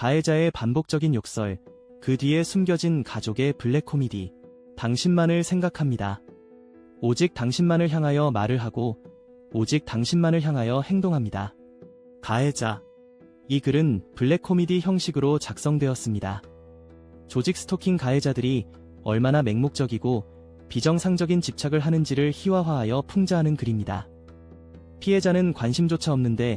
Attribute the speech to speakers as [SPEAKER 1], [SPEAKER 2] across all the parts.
[SPEAKER 1] 가해자의 반복적인 욕설, 그 뒤에 숨겨진 가족의 블랙 코미디. 당신만을 생각합니다. 오직 당신만을 향하여 말을 하고, 오직 당신만을 향하여 행동합니다. 가해자. 이 글은 블랙 코미디 형식으로 작성되었습니다. 조직 스토킹 가해자들이 얼마나 맹목적이고 비정상적인 집착을 하는지를 희화화하여 풍자하는 글입니다. 피해자는 관심조차 없는데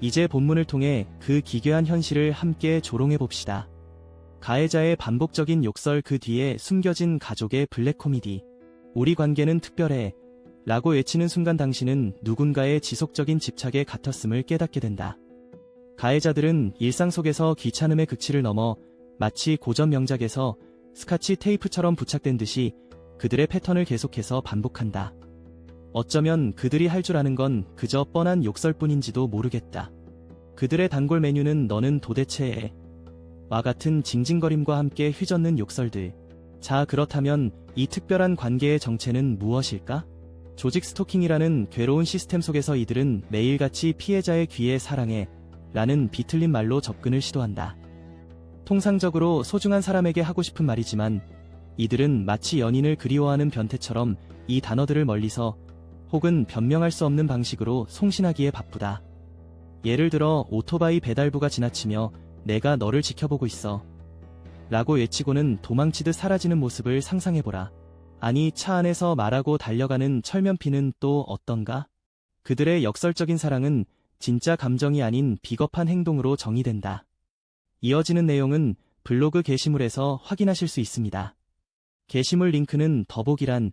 [SPEAKER 1] 이제 본문을 통해 그 기괴한 현실을 함께 조롱해 봅시다. 가해자의 반복적인 욕설 그 뒤에 숨겨진 가족의 블랙 코미디. 우리 관계는 특별해. 라고 외치는 순간 당신은 누군가의 지속적인 집착에 갇혔음을 깨닫게 된다. 가해자들은 일상 속에서 귀찮음의 극치를 넘어 마치 고전 명작에서 스카치 테이프처럼 부착된 듯이 그들의 패턴을 계속해서 반복한다. 어쩌면 그들이 할 줄 아는 건 그저 뻔한 욕설뿐인지도 모르겠다. 그들의 단골 메뉴는 너는 도대체 와 같은 징징거림과 함께 휘젓는 욕설들. 자, 그렇다면 이 특별한 관계의 정체는 무엇일까? 조직 스토킹이라는 괴로운 시스템 속에서 이들은 매일같이 피해자의 귀에 사랑해 라는 비틀린 말로 접근을 시도한다. 통상적으로 소중한 사람에게 하고 싶은 말이지만 이들은 마치 연인을 그리워하는 변태처럼 이 단어들을 멀리서 혹은 변명할 수 없는 방식으로 송신하기에 바쁘다. 예를 들어 오토바이 배달부가 지나치며 내가 너를 지켜보고 있어. 라고 외치고는 도망치듯 사라지는 모습을 상상해보라. 아니 차 안에서 말하고 달려가는 철면피는 또 어떤가? 그들의 역설적인 사랑은 진짜 감정이 아닌 비겁한 행동으로 정의된다. 이어지는 내용은 블로그 게시물에서 확인하실 수 있습니다. 게시물 링크는 더보기란